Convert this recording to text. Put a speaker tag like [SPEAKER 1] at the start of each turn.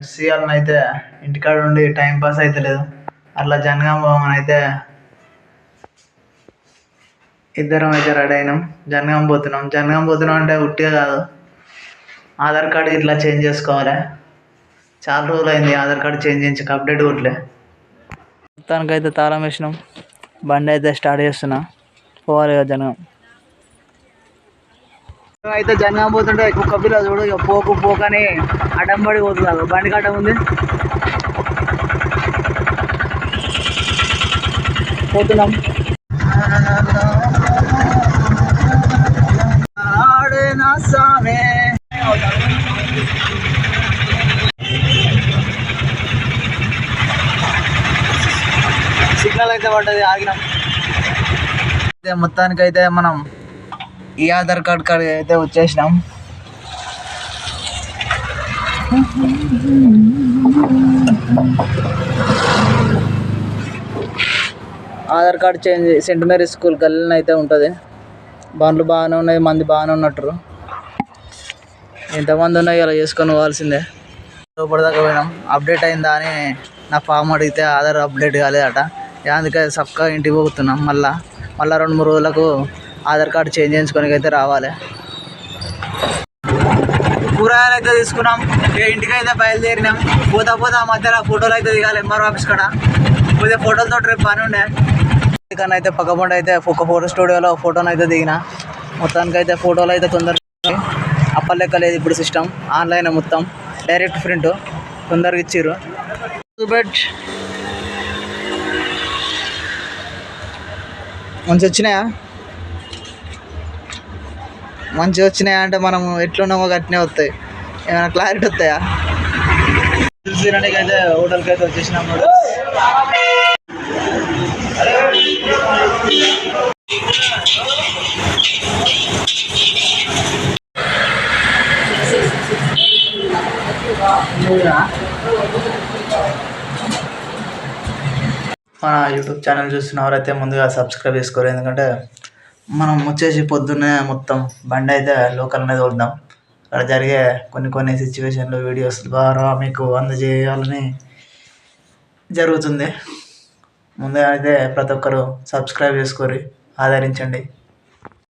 [SPEAKER 1] సీఎల్ని అయితే ఇంటికాడ ఉండి టైం పాస్ అయితే లేదు. అట్లా జనగాం పోమని అయితే ఇద్దరం అయితే రెడీ అయినాం. జనగాం పోతున్నాం. జనగాం పోతున్నాం అంటే ఉట్టిగా కాదు. ఆధార్ కార్డు ఇట్లా చేంజ్ చేసుకోవాలి. చాలా రోజులు అయింది ఆధార్ కార్డు చేంజ్ చేయించక అప్డేట్ కొట్లే. మొత్తానికైతే తాళం వేసినాం. బండి అయితే స్టార్ట్ చేస్తున్నా. పోవాలి కదా జనగాం. అయితే జనగా పోతుంటే కుక్క పిల్ల చూడు ఇక పోకు పోకని అడ్డం పడి పోతున్నారు బండి కట్ట ఉంది పోతున్నాం. సిగ్నల్ అయితే పడ్డది ఆగినాం. అయితే మొత్తానికైతే మనం ఈ ఆధార్ కార్డ్ కాడికి అయితే వచ్చేసినాం. Aadhaar card change saint Mary school గల్లీలో అయితే ఉంటుంది. బండ్లు బాగానే ఉన్నాయి మంది బాగానే ఉన్నట్టు. ఎంతమంది ఉన్నాయి అలా చేసుకొని పోవాల్సిందే. లోపలిదాకా పోయినాం. అప్డేట్ అయిందా అని నా ఫామ్ అడిగితే ఆధార్ అప్డేట్ కాలేదట. అందుకే చక్కగా ఇంటికి పోతున్నాం మళ్ళీ. మళ్ళీ రెండు మూడు రోజులకు ఆధార్ కార్డు చేంజ్ చేయించుకోనికి అయితే రావాలి. కూరగాయలు అయితే తీసుకున్నాం. ఇంటికి అయితే బయలుదేరినాం. పోతా పోతా మధ్యలో ఫోటోలు అయితే దిగాలి. ఎంఆర్ ఆఫీస్ కాడ. పోతే ఫోటోలతో రేపు పని ఉండే. కానీ అయితే పక్కపంట అయితే ఒక ఫోటో స్టూడియోలో ఫోటోని అయితే దిగిన. మొత్తానికి అయితే ఫోటోలు అయితే తొందరగా అప్పలెక్క లేదు ఇప్పుడు సిస్టమ్. ఆన్లైన్ మొత్తం. Direct print. తొందరగా ఇచ్చిర్రు. బట్ మంచి వచ్చినాయా? మంచిగా వచ్చినాయా అంటే మనం ఎట్లున్నామో అట్నే వస్తాయి. ఏమైనా క్లారిటీ వస్తాయా? చూసిరానికి అయితే హోటల్కి అయితే వచ్చేసినాం మన. యూట్యూబ్ ఛానల్ చూస్తున్న వారైతే ముందుగా సబ్స్క్రైబ్ చేసుకోరు. ఎందుకంటే మనం వచ్చేసి పొద్దున్నే మొత్తం బండి అయితే లోకల్ మీద వద్దాం అక్కడ జరిగే కొన్ని కొన్ని సిచ్యువేషన్లు వీడియోస్ ద్వారా మీకు అందజేయాలని జరుగుతుంది. ముందుగా అయితే ప్రతి ఒక్కరు సబ్స్క్రైబ్ చేసుకొని ఆదరించండి.